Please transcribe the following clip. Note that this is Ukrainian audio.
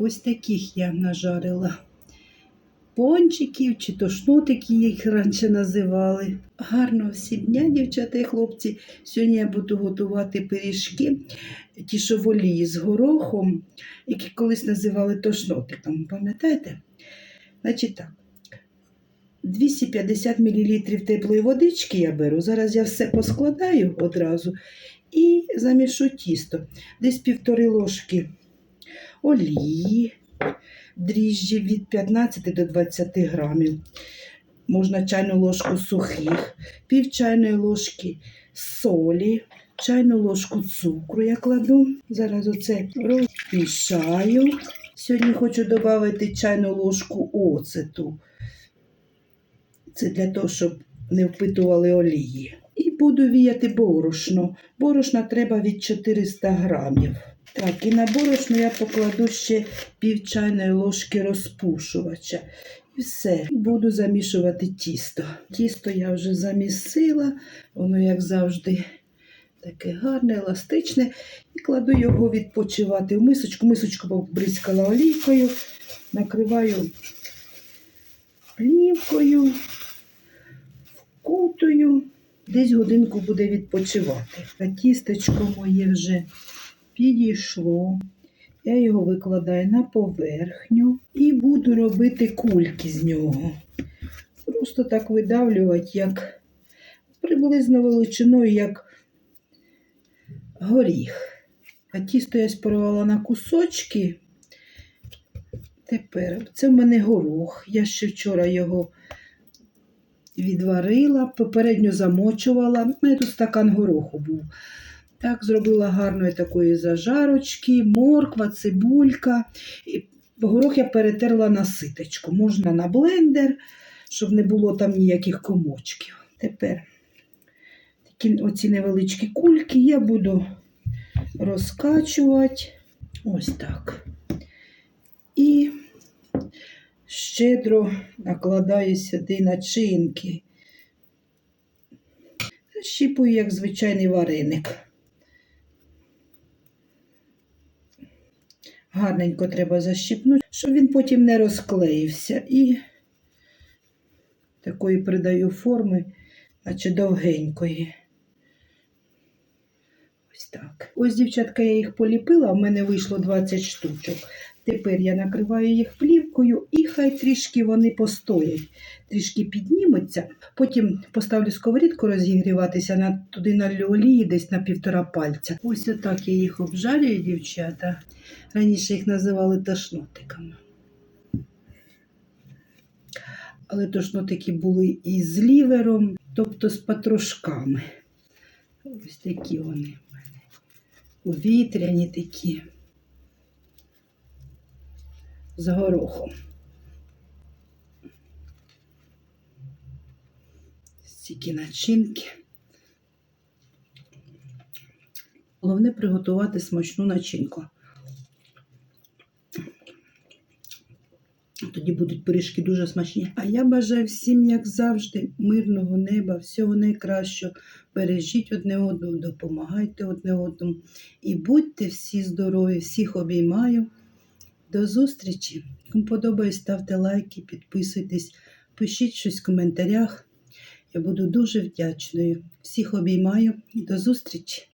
Ось таких я нажарила. Пончиків чи то шнутики їх раніше називали. Гарного всім дня, дівчата і хлопці. Сьогодні я буду готувати пиріжки, ті, що в з горохом, які колись називали тошнотиком. Пам'ятаєте? Значить так. 250 мл теплої водички я беру. Зараз я все поскладаю одразу і замішу тісто. Десь півтори ложки олії, дріжджі від 15 до 20 грамів. Можна чайну ложку сухих, пів чайної ложки солі, чайну ложку цукру я кладу. Зараз оце розмішаю. Сьогодні хочу додати чайну ложку оцету. Це для того, щоб не впитували олії. І буду віяти борошно. Борошна треба від 400 грамів. Так, і на борошно я покладу ще пів чайної ложки розпушувача. І все, буду замішувати тісто. Тісто я вже замісила, воно, як завжди, таке гарне, еластичне. І кладу його відпочивати в мисочку. Мисочку побризкала олійкою, накриваю плівкою, вкутую. Десь годинку буде відпочивати. А тістечко моє вже підійшло. Я його викладаю на поверхню і буду робити кульки з нього. Просто так видавлювати, як приблизно величиною, як горіх. А тісто я спорвала на кусочки. Тепер це в мене горох. Я ще вчора його відварила, попередньо замочувала. У мене тут стакан гороху був. Так, зробила гарної такої зажарочки, морква, цибулька. І горох я перетерла на ситочку. Можна на блендер, щоб не було там ніяких комочків. Тепер такі оці невеличкі кульки я буду розкачувати. Ось так. І щедро накладаю сюди начинки. Щіпую, як звичайний вареник. Гарненько треба защіпнути, щоб він потім не розклеївся. І такої придаю форми, наче довгенької. Ось так. Ось, дівчатка, я їх поліпила, в мене вийшло 20 штучок. Тепер я накриваю їх плівкою і хай трішки вони постоять, трішки піднімуться. Потім поставлю сковорідку розігріватися, на, туди налю олії десь на півтора пальця. Ось отак я їх обжарюю, дівчата. Раніше їх називали тошнотиками. Але тошнотики були і з лівером, тобто з патрушками. Ось такі вони в мене. Увітряні такі. З горохом. Стільки начинки. Головне приготувати смачну начинку. Тоді будуть пиріжки дуже смачні. А я бажаю всім, як завжди, мирного неба, всього найкращого. Бережіть одне одного, допомагайте одне одному. І будьте всі здорові, всіх обіймаю. До зустрічі! Кому подобається, ставте лайки, підписуйтесь, пишіть щось в коментарях. Я буду дуже вдячною. Всіх обіймаю і до зустрічі!